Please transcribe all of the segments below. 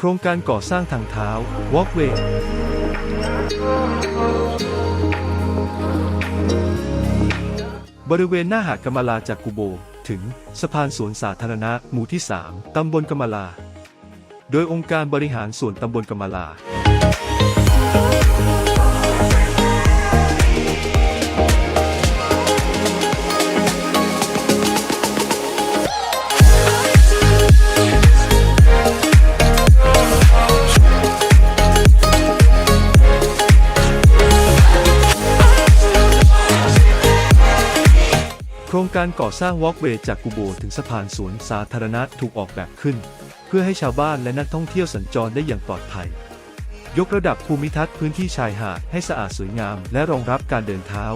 โครงการก่อสร้างทางเท้า Walkway บริเวณหน้าหาดกำมะลาจากกุโบ ถึงสะพานสวนสาธารณะหมู่ที่ 3 ตำบลกำมะลา โดยองค์การบริหารส่วนตำบลกำมะลา โครงการก่อสร้างวอล์กเวย์จากกูโบถึงสะพานสวนสาธารณะถูกออกแบบขึ้น เพื่อให้ชาวบ้านและนักท่องเที่ยวสัญจรได้อย่างปลอดภัย ยกระดับภูมิทัศน์พื้นที่ชายหาดให้สะอาดสวยงามและรองรับการเดินเท้า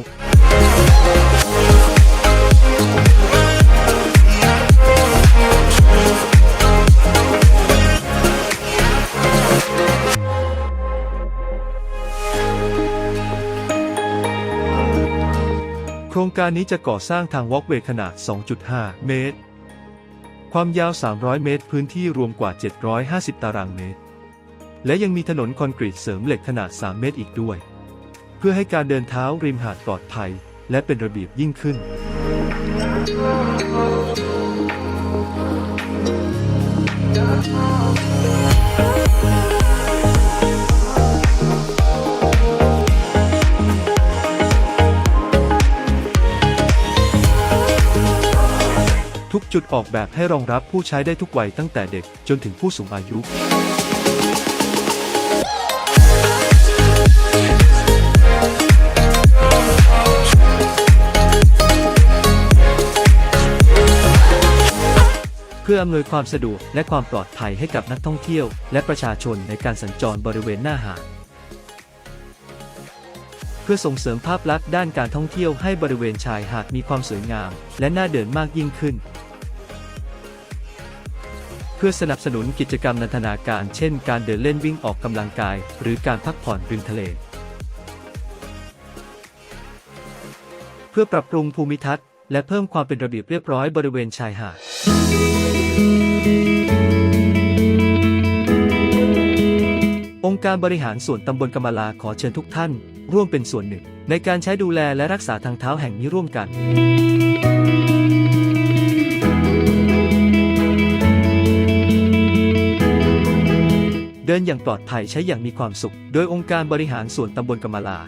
โครงการนี้จะก่อสร้างทางวอล์กเวย์ขนาด 2.5 เมตร ความยาว 300 เมตร พื้นที่รวมกว่า 750 ตารางเมตร และยังมีถนนคอนกรีตเสริมเหล็กขนาด 3 เมตรอีกด้วย เพื่อให้การเดินเท้าริมหาดปลอดภัย และเป็นระเบียบยิ่งขึ้นทุ กจุดออกแบบให้รองรับผู้ใช้ได้ทุกวัยตั้งแต่เด็กจนถึงผู้สูงอายุเพื่ออำนวยความสะดวกและความปลอดภัยให้กับนักท่องเที่ยว และประชาชนในการสัญจรบริเวณหน้าหาด เพื่อส่งเสริมภาพลักษณ์ด้านการท่องเที่ยวให้บริเวณชายหาดมีความสวยงาม และน่าเดินมากยิ่งขึ้น พื่อสนับสนุนกิจกรรมนันทนาการ เช่น การเดินเล่นวิ่งออกกำลังกาย หรือการพักผ่อนริมทะเล เพื่อปรับปรุงภูมิทัศน์ และเพิ่มความเป็นระเบียบเรียบร้อยบริเวณชายหาดองค์การบริหารส่วนตำบลกำมะลาขอเชิญทุกท่าน ร่วมเป็นส่วนหนึ่ง ในการใช้ดูแลและรักษาทางเท้าแห่งนี้ร่วมกัน เดินอย่างปลอดภัยใช้อย่างมีความสุข โดยองค์การบริหารส่วนตำบลกำมะลา